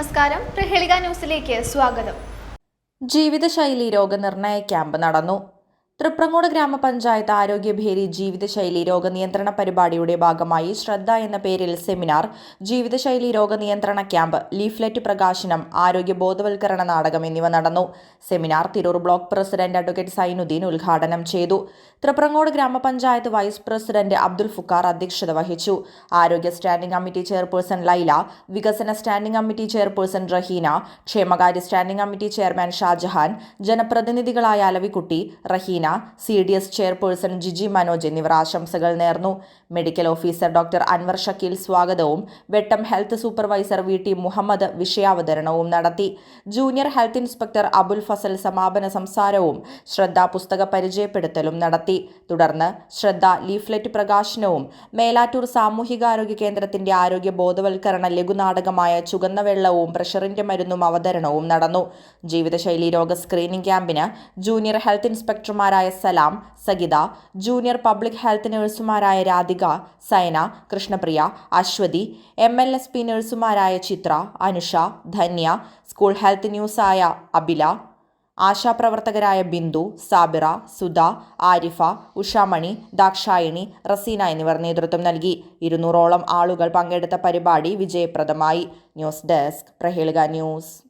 നമസ്കാരം. പ്രഹേളിക ന്യൂസിലേക്ക് സ്വാഗതം. ജീവിതശൈലി രോഗനിർണയ ക്യാമ്പ് നടന്നു. തൃപ്രങ്ങോട് ഗ്രാമപഞ്ചായത്ത് ആരോഗ്യഭേരി ജീവിതശൈലി രോഗനിയന്ത്രണ പരിപാടിയുടെ ഭാഗമായി ശ്രദ്ധ എന്ന പേരിൽ സെമിനാർ ജീവിതശൈലി രോഗനിയന്ത്രണ ക്യാമ്പ് ലീഫ്ലെറ്റ് പ്രകാശനം ആരോഗ്യ ബോധവൽക്കരണ നാടകം എന്നിവ നടന്നു. Seminar Tirur block president advocate Sainudheen ഉദ്ഘാടനം ചെയ്തു. തൃപ്രങ്ങോട് ഗ്രാമപഞ്ചായത്ത് വൈസ് പ്രസിഡന്റ് അബ്ദുൽ ഫുക്കാർ അധ്യക്ഷത വഹിച്ചു. ആരോഗ്യ സ്റ്റാൻഡിംഗ് കമ്മിറ്റി ചെയർപേഴ്സൺ ലൈല വികസന സ്റ്റാൻഡിംഗ് കമ്മിറ്റി ചെയർപേഴ്സൺ റഹീന ക്ഷേമകാര്യ standing committee chairman Shajahan ജനപ്രതിനിധികളായ Alavikutty Raheena C D S chairperson Jiji Manoj എന്നിവർ ആശംസകൾ നേർന്നു. Medical officer doctor Anwar Shakeel സ്വാഗതവും Vettom health supervisor V T Muhammad വിഷയാവതരണവും നടത്തി. Junior health inspector Abul Fazal സമാപന സംസാരവും ശ്രദ്ധാ പുസ്തക പരിചയപ്പെടുത്തലും നടത്തി. തുടർന്ന് ശ്രദ്ധ ലീഫ്ലെറ്റ് പ്രകാശനവും മേലാറ്റൂർ സാമൂഹികാരോഗ്യ കേന്ദ്രത്തിന്റെ ആരോഗ്യ ബോധവൽക്കരണ ലഘുനാടകമായ ചുവന്ന വെള്ളവും പ്രഷറിന്റെ മരുന്നും അവതരണവും നടന്നു. ജീവിതശൈലി രോഗ സ്ക്രീനിംഗ് ക്യാമ്പിന് junior health ഇൻസ്പെക്ടർമാരായ Salam Sagitha junior public health നഴ്സുമാരായ Radhika Saina Krishnapriya Aswathi M L S P നഴ്സുമാരായ Chithra Anusha Dhanya school health ന്യൂസായ അബില ആശാപ്രവർത്തകരായ ബിന്ദു സാബിറ സുധ ആരിഫ ഉഷാമണി ദാക്ഷായണി റസീന എന്നിവർ നേതൃത്വം നൽകി. ഇരുന്നൂറോളം ആളുകൾ പങ്കെടുത്ത പരിപാടി വിജയപ്രദമായി. News desk Prahelika news.